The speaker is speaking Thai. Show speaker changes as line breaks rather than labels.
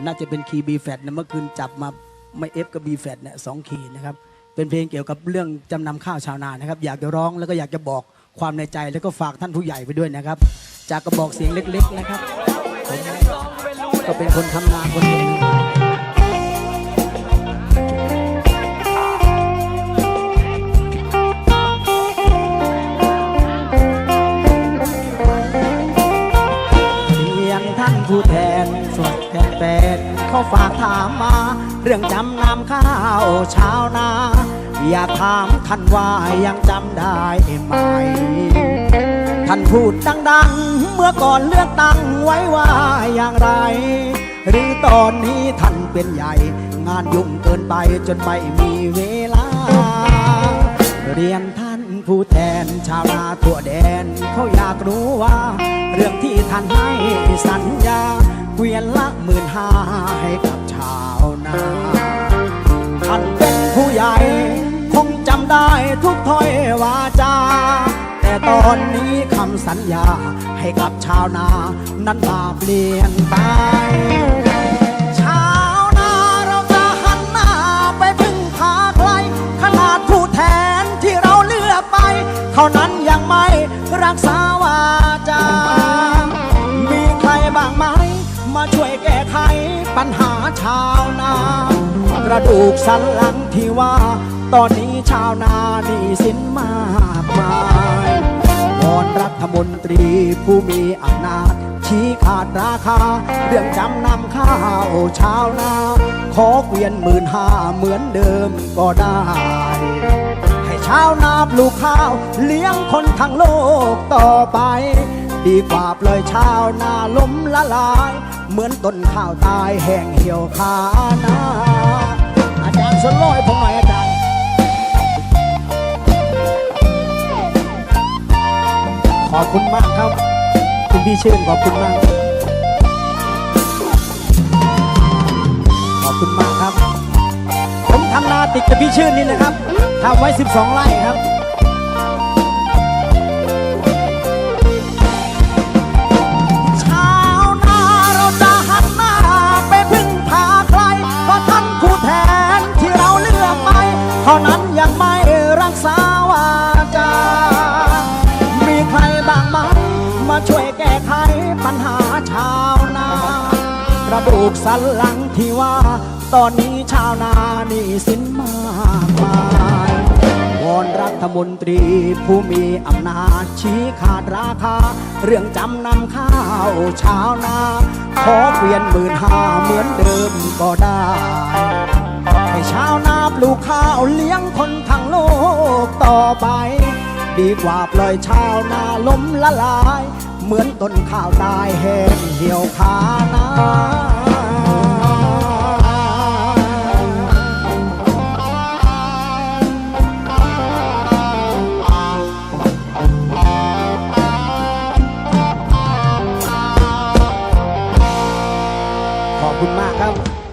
น่าจะเป็นคีย์บีแฟดนะเมื่อคืนจับมาไม่เอฟกับบีแฟดเนี่ยสองคีย์นะครับเป็นเพลงเกี่ยวกับเรื่องจำนำข้าวชาวนานะครับ อยากจะร้องแล้วก็อยากจะบอกความในใจแล้วก็ฝากท่านผู้ใหญ่ไปด้วยนะครับ จากกระบอกเสียงเล็ก ๆนะครับผมก็เป็นคนทำนาคนหนึ่งเพียงท่านผู้แท เขาฝากถามมา เรื่องจำนำข้าวชาวนา อยากถามท่านว่ายังจำได้ไหม ท่านพูดดังๆ เมื่อก่อนเลือกตั้งไว้ว่าอย่างไร หรือตอนนี้ท่านเป็นใหญ่ งานยุ่งเกินไปจนไม่มีเวลา เรียนท่าน ผู้แทนชาวนาทั่วแดน เขาอยากรู้ว่า เรื่องที่ท่านให้สัญญาเกวียนละหมื่นห้าให้กับชาวนาท่านเป็นผู้ใหญ่ คงจำได้ทุกถ้อยวาจา แต่ตอนนี้คำสัญญาให้กับชาวนา นั้นมาเปลี่ยนไป ช่วยแก้ไขปัญหาชาวนา กระดูกสันหลังที่ว่า ตอนนี้ชาวนาหนี้สินมากมายวอนรัฐมนตรีผู้มีอำนาจ ชี้ขาดราคา เรื่องจำนำข้าวชาวนา ขอเกวียนหมื่นห้าเหมือนเดิมก็ได้ให้ชาวนาปลูกข้าว เลี้ยงคนทั้งโลกต่อไป ดีกว่าปล่อยชาวนาล้มละลาย เหมือนต้นข้าวตายแห้งเหี่ยวคานาอาจารย์สโลให้ผมหน่อยอาจารย์ขอบคุณมากครับ คุณพี่ชื่นขอบคุณมาก ขอบคุณมากครับ ผมทำนาติดกับพี่ชื่นนี่นะครับทำไว้ 12 ไร่ครับ ระดูกสันหลังที่ว่า ตอนนี้ชาวนาหนี่สินมากมาย วอนรัฐมนตรีผู้มีอำนาจชี้ขาดราคา เรื่องจำนำข้าวชาวนา ขอเปลี่ยนหมื่นห้าเหมือนเดิมก็ได้ ให้ชาวนาปลูกข้าวเลี้ยงคนทั้งโลกต่อไป ดีกว่าปล่อยชาวนาล้มละลาย เหมือนต้นข้าวตายแห้งเหี่ยวคานา ขอบคุณมากครับ